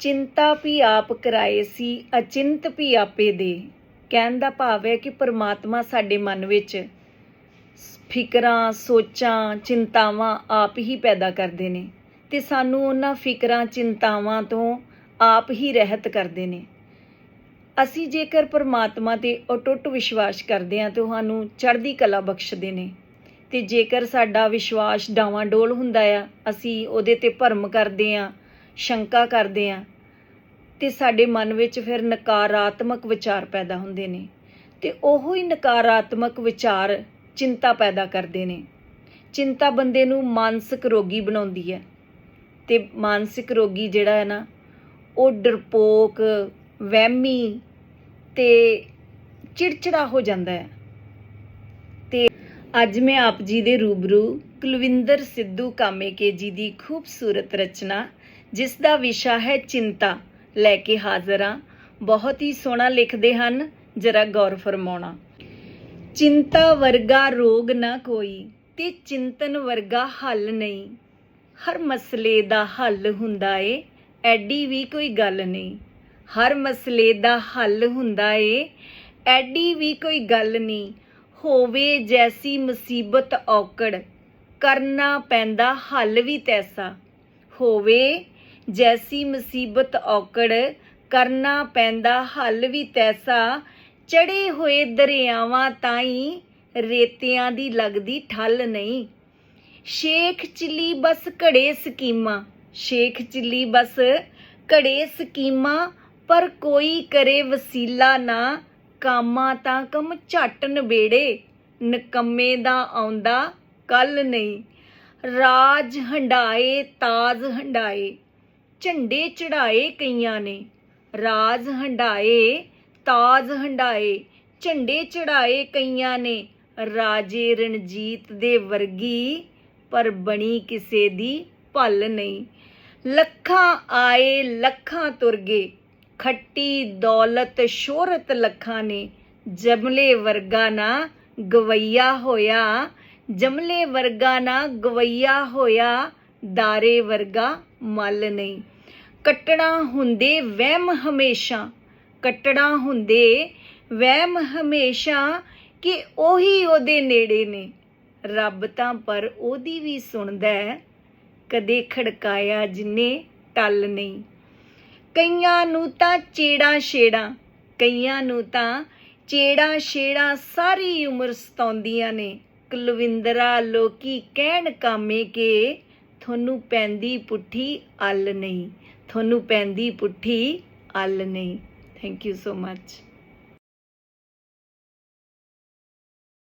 ਚਿੰਤਾ ਵੀ ਆਪ ਕਰਾਏ ਸੀ, ਅਚਿੰਤ ਵੀ ਆਪੇ ਦੇ। ਕਹਿਣ ਦਾ ਭਾਵ ਹੈ ਕਿ ਪਰਮਾਤਮਾ ਸਾਡੇ ਮਨ ਵਿੱਚ ਫਿਕਰਾਂ, ਸੋਚਾਂ, ਚਿੰਤਾਵਾਂ ਆਪ ਹੀ ਪੈਦਾ ਕਰਦੇ ਨੇ ਤੇ ਸਾਨੂੰ ਉਹਨਾਂ ਫਿਕਰਾਂ, ਚਿੰਤਾਵਾਂ ਤੋਂ ਆਪ ਹੀ ਰਹਿਤ ਕਰਦੇ ਨੇ। ਅਸੀਂ ਜੇਕਰ ਪਰਮਾਤਮਾ ਤੇ ਅਟੁੱਟ ਵਿਸ਼ਵਾਸ ਕਰਦੇ ਹਾਂ, ਤਾਂ ਸਾਨੂੰ ਚੜ੍ਹਦੀ ਕਲਾ ਬਖਸ਼ਦੇ ਨੇ। ਤੇ ਜੇਕਰ ਸਾਡਾ ਵਿਸ਼ਵਾਸ ਡਾਵਾਂ ਡੋਲ ਹੁੰਦਾ ਆ, ਅਸੀਂ ਉਹਦੇ ਤੇ ਭਰਮ ਕਰਦੇ ਹਾਂ ਸ਼ੰਕਾ ਕਰਦੇ ਹਾਂ ਤੇ ਸਾਡੇ ਮਨ ਵਿੱਚ ਫਿਰ ਨਕਾਰਾਤਮਕ ਵਿਚਾਰ ਪੈਦਾ ਹੁੰਦੇ ਨੇ ਤੇ ਉਹੋ ਹੀ ਨਕਾਰਾਤਮਕ ਵਿਚਾਰ ਚਿੰਤਾ ਪੈਦਾ ਕਰਦੇ ਨੇ। ਚਿੰਤਾ ਬੰਦੇ ਨੂੰ ਮਾਨਸਿਕ ਰੋਗੀ ਬਣਾਉਂਦੀ ਹੈ ਤੇ ਮਾਨਸਿਕ ਰੋਗੀ ਜਿਹੜਾ ਹੈ ਨਾ, ਉਹ ਡਰਪੋਕ, ਵਹਿਮੀ ਤੇ ਚਿੜਚਿੜਾ ਹੋ ਜਾਂਦਾ ਹੈ ਤੇ ਅੱਜ ਮੈਂ ਆਪ ਜੀ ਦੇ ਰੂਬਰੂ ਕੁਲਵਿੰਦਰ ਸਿੱਧੂ ਕਾਮੇਕੇ ਜੀ ਦੀ ਖੂਬਸੂਰਤ ਰਚਨਾ, ਜਿਸ ਦਾ ਵਿਸ਼ਾ ਹੈ ਚਿੰਤਾ, ਲੈ ਕੇ ਹਾਜ਼ਰ ਹਾਂ। ਬਹੁਤ ਹੀ ਸੋਹਣਾ ਲਿਖਦੇ ਹਨ, ਜਰਾ ਗੌਰ ਫਰਮਾਉਣਾ। ਚਿੰਤਾ ਵਰਗਾ ਰੋਗ ਨਾ ਕੋਈ ਤੇ ਚਿੰਤਨ ਵਰਗਾ ਹੱਲ ਨਹੀਂ। ਹਰ ਮਸਲੇ ਦਾ ਹੱਲ ਹੁੰਦਾ ਏ, ਐਡੀ ਵੀ ਕੋਈ ਗੱਲ ਨਹੀਂ। ਹਰ ਮਸਲੇ ਦਾ ਹੱਲ ਹੁੰਦਾ ਏ, ਐਡੀ ਵੀ ਕੋਈ ਗੱਲ ਨਹੀਂ। ਹੋਵੇ ਜੈਸੀ ਮੁਸੀਬਤ ਔਕੜ, ਕਰਨਾ ਪੈਂਦਾ ਹੱਲ ਵੀ ਤੈਸਾ। ਹੋਵੇ ਜੈਸੀ ਮੁਸੀਬਤ ਔਕੜ, ਕਰਨਾ ਪੈਂਦਾ ਹੱਲ ਵੀ ਤੈਸਾ। ਚੜੇ ਹੋਏ ਦਰਿਆਵਾਂ ਤਾਈ ਰੇਤਿਆਂ ਦੀ ਲੱਗਦੀ ਠੱਲ ਨਹੀਂ। ਸ਼ੇਖ ਚਿੱਲੀ ਬਸ ਘੜੇ ਸਕੀਮਾਂ, ਸ਼ੇਖ ਚਿੱਲੀ ਬਸ ਘੜੇ ਸਕੀਮਾਂ, ਪਰ ਕੋਈ ਕਰੇ ਵਸੀਲਾ ਨਾ। ਕਾਮਾਂ ਤਾਂ ਕੰਮ ਝੱਟ ਨਵੇੜੇ ਨਕੰਮੇ ਦਾ ਆਉਂਦਾ ਕੱਲ ਨਹੀਂ। ਰਾਜ ਹੰਡਾਏ, ਤਾਜ ਹੰਡਾਏ, ਝੰਡੇ ਚੜਾਏ ਕਈਆਂ ਨੇ। ਰਾਜ ਹੰਡਾਏ, ਤਾਜ ਹੰਡਾਏ, ਝੰਡੇ ਚੜਾਏ ਕਈਆਂ ਨੇ। ਰਾਜੇ ਰਣਜੀਤ ਦੇ ਵਰਗੀ, ਪਰ ਬਣੀ ਕਿਸੇ ਦੀ ਭੱਲ ਨਹੀਂ। ਲੱਖਾਂ ਆਏ, ਲੱਖਾਂ ਤੁਰ ਗਏ। ਖੱਟੀ ਦੌਲਤ ਸ਼ੋਹਰਤ ਲੱਖਾਂ ਨੇ, ਜਮਲੇ ਵਰਗਾ ਨਾ ਗਵਈਆ ਹੋਇਆ। ਜਮਲੇ ਵਰਗਾ ਨਾ ਗਵਈਆ ਹੋਇਆ, ਦਾਰੇ ਵਰਗਾ ਮਲ ਨਹੀਂ। ਕੱਟਣਾ ਹੁੰਦੇ ਵਹਿਮ ਹਮੇਸ਼ਾ, ਕੱਟਣਾ ਹੁੰਦੇ ਵਹਿਮ ਹਮੇਸ਼ਾ ਕਿ ਉਹੀ ਉਹਦੇ ਨੇੜੇ ਨੇ। ਰੱਬ ਤਾਂ ਪਰ ਉਹਦੀ ਵੀ ਸੁਣਦਾ ਕਦੇ ਖੜਕਾਇਆ ਜਿੰਨੇ ਟੱਲ ਨਹੀਂ। ਕਈਆਂ ਨੂੰ ਤਾਂ ਚੇੜਾ ਛੇੜਾ, ਕਈਆਂ ਨੂੰ ਤਾਂ ਚੇੜਾ ਛੇੜਾ ਸਾਰੀ ਉਮਰ ਸਤਾਉਂਦੀਆਂ ਨੇ। ਕੁਲਵਿੰਦਰਾ ਲੋਕੀ ਕਹਿਣ ਕਾਮੇ ਕਿ ਤੁਹਾਨੂੰ ਪੈਂਦੀ ਪੁੱਠੀ ਅੱਲ ਨਹੀਂ, ਤੁਹਾਨੂੰ ਪੈਂਦੀ ਪੁੱਠੀ ਅੱਲ ਨਹੀਂ। Thank you so much